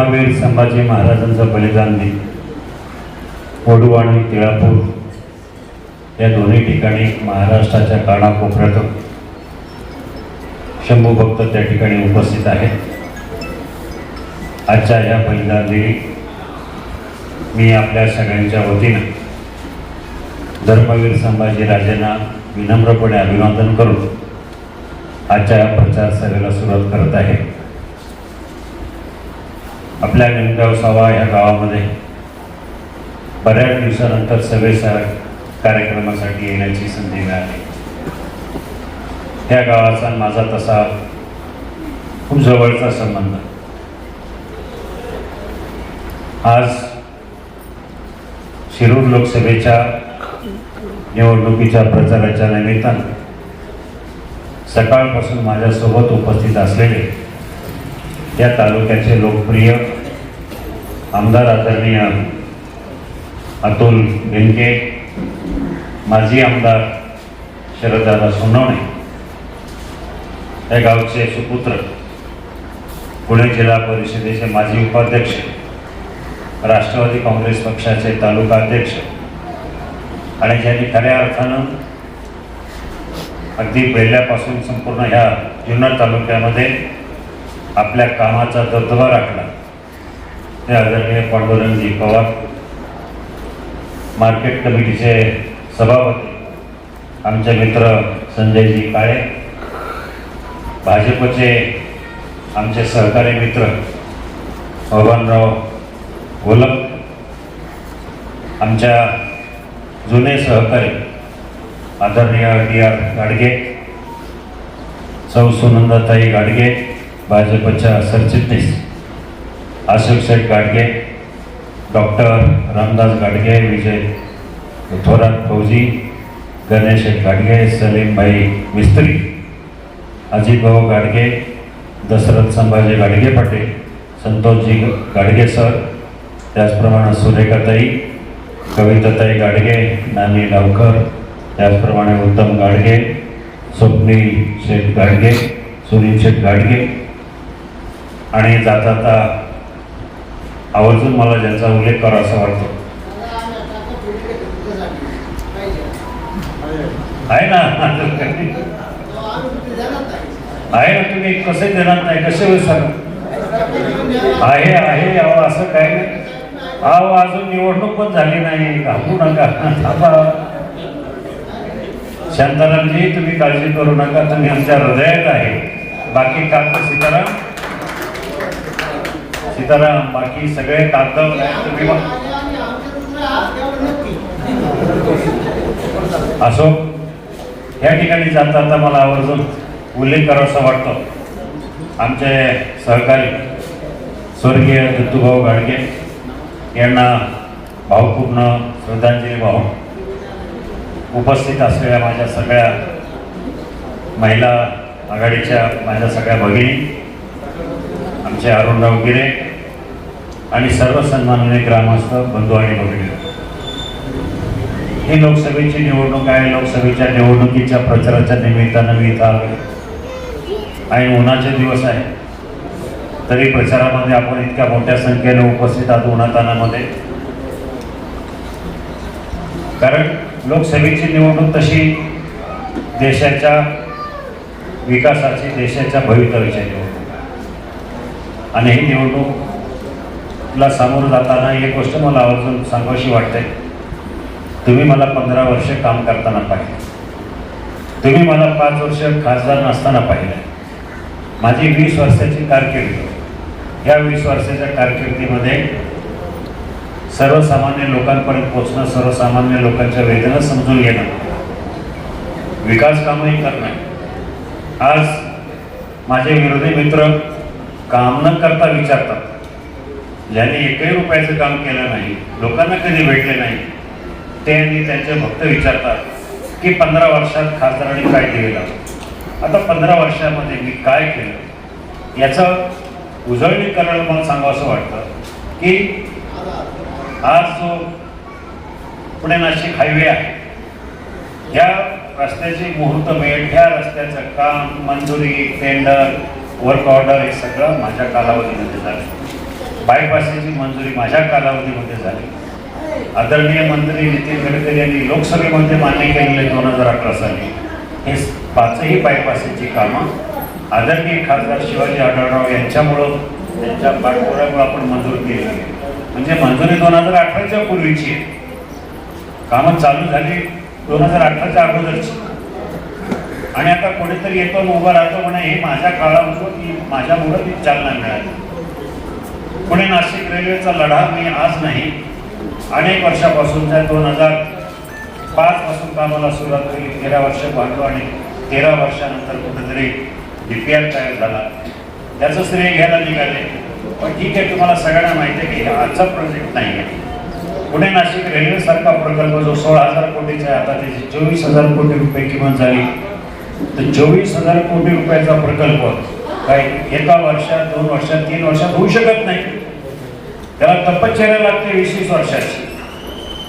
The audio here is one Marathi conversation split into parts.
धर्मवीर संभाजी महाराजांचं बलिदान दिन. कोडू आणि तिळापूर या दोन्ही ठिकाणी महाराष्ट्राच्या कानाकोपऱ्यात शंभू भक्त त्या ठिकाणी उपस्थित आहेत. आजच्या या बलिदान दिनी मी आपल्या सगळ्यांच्या वतीनं धर्मवीर संभाजी राजांना विनम्रपणे अभिवादन करून आजच्या या प्रचार सभेला सुरुवात करत आहे. आपल्या निमगाव सावा या गावामध्ये बऱ्याच दिवसानंतर सभेचा कार्यक्रमासाठी येण्याची संधी मिळाली. त्या गावाचा माझा तसा खूप जवळचा संबंध. आज शिरूर लोकसभेच्या निवडणुकीच्या प्रचाराच्या निमित्तानं सकाळपासून माझ्यासोबत उपस्थित असलेले या तालुक्याचे लोकप्रिय आमदार आदरणीय अतुल बेनके माजी आमदार शरददादा सोनवणे या गावचे सुपुत्र पुणे जिल्हा परिषदेचे माजी उपाध्यक्ष राष्ट्रवादी काँग्रेस पक्षाचे तालुका अध्यक्ष आणि ज्यांनी खऱ्या अर्थानं अगदी पहिल्यापासून संपूर्ण ह्या जुन्नर तालुक्यामध्ये आपल्या कामाचा दबदबा राखला. ते आदरणीय पांडुरंगजी पवार मार्केट कमिटीचे सभापती आमचे मित्र संजयजी काळे भाजपचे आमचे सहकारी मित्र भगवानराव गोलप आमच्या जुने सहकारी आदरणीय डी आर गाडगे सौ सुनंदाताई गाडगे भाजपच्या सरचिटणीस अशोक शेठ गाडगे डॉक्टर रामदास गाडगे विजय थोरात फौजी गणेश गाडगे सलीमभाई मिस्त्री अजितभाऊ गाडगे दशरथ संभाजी गाडगे पाटील संतोषजी गाडगे सर त्याचप्रमाणे सुरेखाताई कविताताई गाडगे नानी लावकर त्याचप्रमाणे उत्तम गाडगे स्वप्नील शेठ गाडगे सुनील शेठ गाडगे आणि जाता जाता आवर्जून मला ज्यांचा उल्लेख करा वाटतो. आहे ना? आहे ना तुम्ही? कसे देणार नाही? कसे विसर आहे आहे अहो असं काय अहो अजून निवडणूक पण झाली नाही. घाबरू नका. थांबा. शांतारामजी तुम्ही काळजी करू नका. तुम्ही आमच्या हृदयात आहे. बाकी कागद सीताराम. सीताराम बाकी सगळे कागद असो या ठिकाणी जाता जाता मला आवर्जून उल्लेख करावासा वाटतो. आमचे सहकारी स्वर्गीय दत्तूभाऊ गाडगे यांना भावपूर्ण श्रद्धांजली वाहून उपस्थित असलेल्या माझ्या सगळ्या महिला आघाडीच्या माझ्या सगळ्या भगिनी आमचे अरुणराव गिरे आणि सर्व सन्माननीय ग्रामस्थ बंधू आणि भगिनी. ही लोकसभेची निवडणूक आहे. लोकसभेच्या निवडणुकीच्या प्रचाराच्या निमित्तानं मी इथं आलो आणि उन्हाचे दिवस आहे तरी प्रचारामध्ये आपण इतक्या मोठ्या संख्येने उपस्थित आहोत उन्हातानामध्ये. कारण लोकसभेची निवडणूक तशी देशाच्या विकासाची देशाच्या भवितव्याची निवडणूक. आणि ही निवडणूकला सामोरं जाताना एक गोष्ट मला आवर्जून सांगावीशी वाटते. तुम्ही मला पंधरा वर्ष काम करताना पाहिलं. तुम्ही मला पाच वर्ष खासदार नसताना पाहिलं. माझी वीस वर्षाची कारकिर्द. या वीस वर्षाच्या कारकिर्दीमध्ये सर्वसामान्य लोकांपर्यंत पोचणं सर्वसामान्य लोकांच्या वेदना समजून घेणं विकास कामही करणं. आज माझे विरोधी मित्र काम न करता विचारतात. ज्यांनी एकही रुपयाचं काम केलं नाही लोकांना कधी भेटले नाही ते आणि त्यांचे भक्त विचारतात की पंधरा वर्षात खासदारांनी काय दिलेलं आता पंधरा वर्षामध्ये मी काय केलं? याचं उजळणी करायला मला सांगावं असं वाटतं की आज जो पुणे नाशिक हायवे आहे या रस्त्याची मुहूर्तमेढ ह्या रस्त्याचं काम मंजुरी टेंडर वर्क ऑर्डर हे सगळं माझ्या कालावधीमध्ये झालं. बायपासची मंजुरी माझ्या कालावधीमध्ये झाली. आदरणीय मंत्री नितीन गडकरी यांनी लोकसभेमध्ये मान्य केलेले दोन हजार अठरा साली. हे पाचही बायपासची कामं आदरणीय खासदार शिवाजी आढळराव यांच्यामुळं त्यांच्या पाठपुरामुळे आपण मंजूर केली. म्हणजे मंजुरी दोन हजार अठराच्या पूर्वीची आहे. कामं चालू झाली दोन हजार अठराच्या अगोदरची. आणि आता कोणीतरी येतो आणि उभा राहतो म्हणे हे माझ्या काळामुळं की माझ्यामुळं ती चालना मिळाली. पुणे नाशिक रेल्वेचा लढा मी आज नाही. अनेक वर्षापासूनच्या दोन हजार पाचपासून कामाला सुरुवात केली. तेरा वर्ष बांधलो आणि तेरा वर्षानंतर कुठेतरी डी पी आर तयार झाला. त्याचं श्रेय घ्यायला निघाले. पण ठीक आहे तुम्हाला सगळ्यांना माहिती आहे की आजचा प्रोजेक्ट नाही आहे. पुणे नाशिक रेल्वेसारखा प्रकल्प जो सोळा हजार कोटीचा आहे आता त्याची चोवीस हजार कोटी रुपये किंमत झाली. तर चोवीस हजार कोटी रुपयाचा प्रकल्प काय एका वर्षात दोन वर्षात तीन वर्षात होऊ शकत नाही. त्याला तपश्चर्या लागते वीस वीस वर्षाची.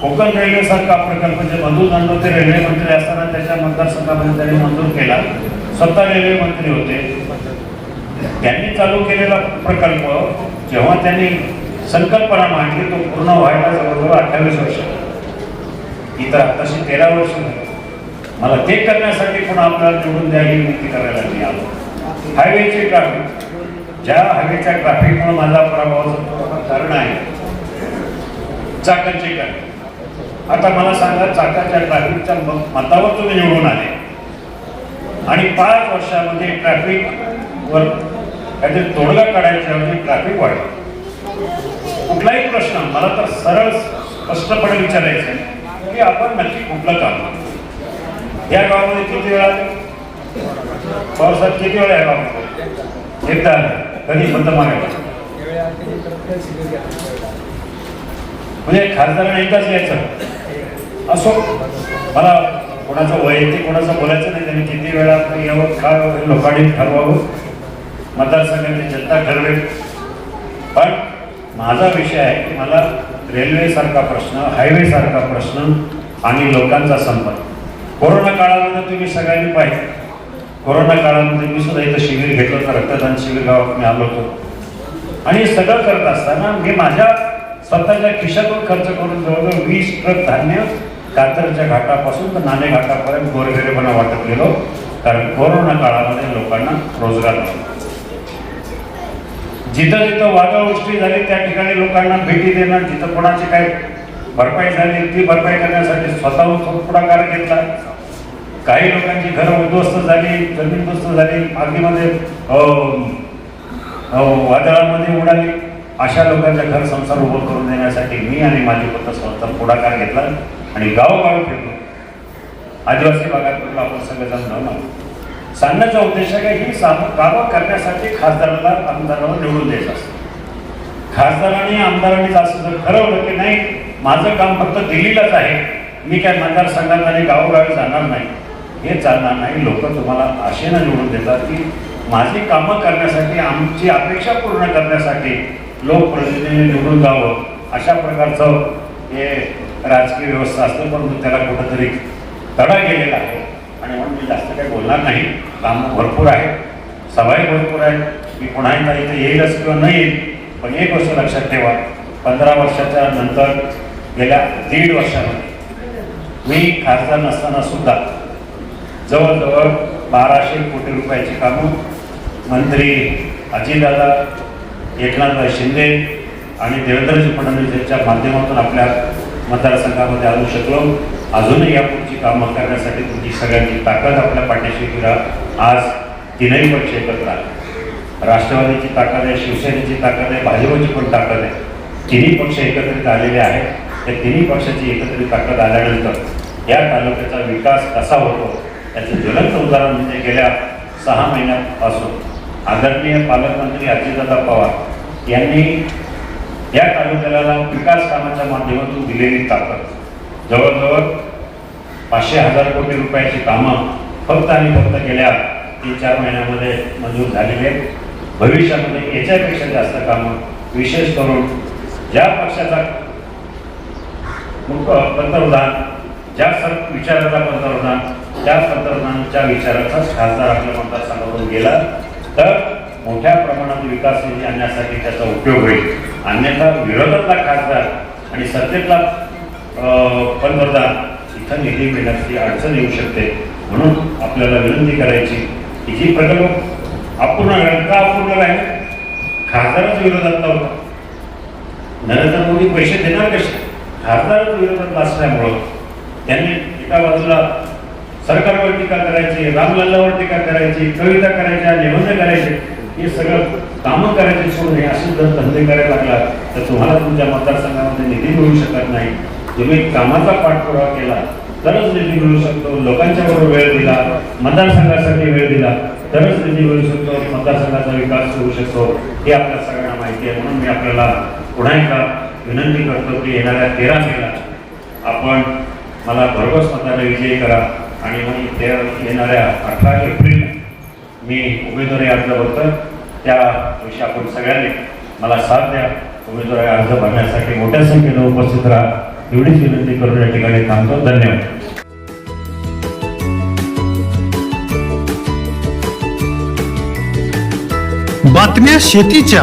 कोकण रेल्वेसारखा प्रकल्प जे मधुर ते रेल्वे मंत्री असताना त्याच्या मतदारसंघामध्ये त्यांनी मंजूर केला. स्वतः रेल्वे मंत्री होते. त्यांनी चालू केलेला प्रकल्प जेव्हा त्यांनी संकल्पना मांडली तो पूर्ण व्हायला जवळजवळ अठ्ठावीस वर्ष. इतर तर आताशी तेरा वर्ष झाली. मला ते करण्यासाठी पण आपल्याला निवडून द्या ही विनंती करायला मी आलो हायवेचे ट्रॅफिक ज्या हायवेच्या ट्रॅफिकमुळे माझा पराभवाचं कारण आहे. चाकांचे ट्रॅफिक आता मला सांगा चाकाच्या ट्रॅफिकच्या म- मतावर तुम्ही निवडून आले. आणि पाच वर्षामध्ये ट्रॅफिक वर काहीतरी तोडगा काढायच्या ऐवजी ट्रॅफिक वाढलं. कुठलाही प्रश्न मला तर सरळ स्पष्टपणे विचारायचं आहे की आपण नक्की कुठलं काम करतो? या गावामध्ये किती वेळा पावसात किती वेळा या गावामध्ये? एकदा कधी बंद मागायला म्हणजे खासदारांना एकदाच यायचं असो. मला कोणाचं वैयक्तिक कोणाचं बोलायचं नाही. त्यांनी किती वेळा यावं काय लोकांनी ठरवावं? मतदारसंघाची जनता ठरवेल. पण माझा विषय आहे की मला रेल्वेसारखा प्रश्न हायवेसारखा प्रश्न आणि लोकांचा संपर्क. कोरोना काळामध्ये तुम्ही सगळ्यांनी पाहिजे कोरोना काळामध्ये मी सुद्धा इथं शिबिर घेतलं होतं रक्तदान शिबिर गावात मी आलो होतो. आणि हे सगळं करत असताना मी माझ्या स्वतःच्या खिशातून खर्च करून जवळजवळ वीस ट्रक धान्य कातरच्या घाटापासून तर नाणे घाटापर्यंत गोरगरिबांना वाटत गेलो कारण कोरोना काळामध्ये लोकांना रोजगार नव्हता. जिथं जिथं वादळवृष्टी झाली त्या ठिकाणी लोकांना भेटी देणं जिथं कोणाची काय भरपाई झाली ती भरपाई करण्यासाठी स्वतःहून थोडं पुढाकार घेतला. काही लोकांची घरं उद्ध्वस्त झाली जमीन उद्ध्वस्त झाली आगीमध्ये वादळामध्ये उडाली. अशा लोकांच्या घर संसार उभं करून देण्यासाठी मी आणि माझी स्वतः पुढाकार घेतला आणि गावोगावी फिरलो. आदिवासी भागात आपण सगळेजण जाऊन आलो. सांगण्याचा उद्देश आहे ही साम कामं करण्यासाठी खासदाराला आमदाराला निवडून द्यायचं असतं. खासदारांनी आमदारांनी असं जर ठरवलं की नाही माझं काम फक्त दिल्लीलाच आहे. मी काय मतदारसंघात आणि गावोगावी जाणार नाही. हे चालणार नाही. लोक तुम्हाला आशेनं निवडून देतात की माझी कामं करण्यासाठी आमची अपेक्षा पूर्ण करण्यासाठी लोकप्रतिनिधी निवडून जावं. अशा प्रकारचं हे राजकीय व्यवस्था असतं परंतु त्याला कुठंतरी तडा गेलेला आहे. आणि म्हणून मी जास्त काही बोलणार नाही. काम भरपूर आहे. सभाही भरपूर आहे. मी पुन्हा एकदा इथे येईलच किंवा नाही येईल पण एक गोष्ट लक्षात ठेवा. पंधरा वर्षाच्या नंतर गेल्या दीड वर्षामध्ये. मी खासदार नसताना सुद्धा जवळजवळ बाराशे कोटी रुपयाची कामं मंत्री अजितदादा एकनाथभाई शिंदे आणि देवेंद्रजी फडणवीस यांच्या माध्यमातून आपल्या मतदारसंघामध्ये आणू शकलो. अजूनही यापुढची कामं करण्यासाठी तुमची सगळ्यांची ताकद आपल्या पाठीशी फिरा आज तीनही पक्ष एकत्र आले. राष्ट्रवादीची ताकद आहे शिवसेनेची ताकद आहे भाजपची पण ताकद आहे. तिन्ही पक्ष एकत्रित आलेले आहेत. त्या तिन्ही पक्षाची एकत्रित ताकद आल्यानंतर या तालुक्याचा विकास कसा होतो याचं ज्वलंत उदाहरण म्हणजे गेल्या सहा महिन्यापासून आदरणीय पालकमंत्री अजितदादा पवार यांनी या तालुक्याला विकास कामाच्या माध्यमातून दिलेली ताकद. जवळजवळ पाचशे हजार कोटी रुपयाची कामं फक्त आणि फक्त गेल्या तीन चार महिन्यामध्ये मंजूर झालेली आहेत. भविष्यामध्ये याच्यापेक्षा जास्त कामं विशेष करून ज्या पक्षाचा मुख्य पंतप्रधान ज्या सर विचाराचा पंतप्रधान त्या पंतप्रधानांच्या विचाराचाच खासदार आपल्या मतदारसंघातून गेला तर मोठ्या प्रमाणात विकास निधी आणण्यासाठी त्याचा उपयोग होईल. अन्यथा विरोधातला खासदार आणि सत्तेतला अं, पंतप्रधान इथं निधी मिळण्याची अडचण येऊ शकते. म्हणून आपल्याला विनंती करायची की जी प्रकल्प अपूर्ण राहील का अपूर्ण राहील. खासदारच विरोधातला होता नरेंद्र मोदी पैसे देणार कसे? खासदारच विरोधात असल्यामुळं त्यांनी एका बाजूला सरकारवर टीका करायची रामलल्लावर टीका करायची कविता करायच्या निबंध करायचे हे सगळं कामं करायचे सोडून हे असे जर धंदे करायला लागला तर तुम्हाला तुमच्या मतदारसंघामध्ये निधी मिळू शकत नाही. तुम्ही कामाचा पाठपुरावा केला तरच निधी मिळू शकतो. लोकांच्या बरोबर वेळ दिला मतदारसंघासाठी वेळ दिला तरच निधी मिळू शकतो. मतदारसंघाचा विकास होऊ शकतो. हे आपल्या सगळ्यांना माहिती आहे. म्हणून मी आपल्याला पुन्हा एकदा विनंती करतो की येणाऱ्या तेरा मेला आपण मला भरघोस मताने विजयी करा. आणि मग त्या येणाऱ्या अठरा एप्रिल मी उमेदवारी अर्ज भरतो. त्या दिवशी आपण सगळ्यांनी मला साथ द्या. उमेदवारी अर्ज भरण्यासाठी मोठ्या संख्येनं उपस्थित राहा. एवढीच विनंती करून या ठिकाणी थांबतो. धन्यवाद. बातम्या शेतीच्या.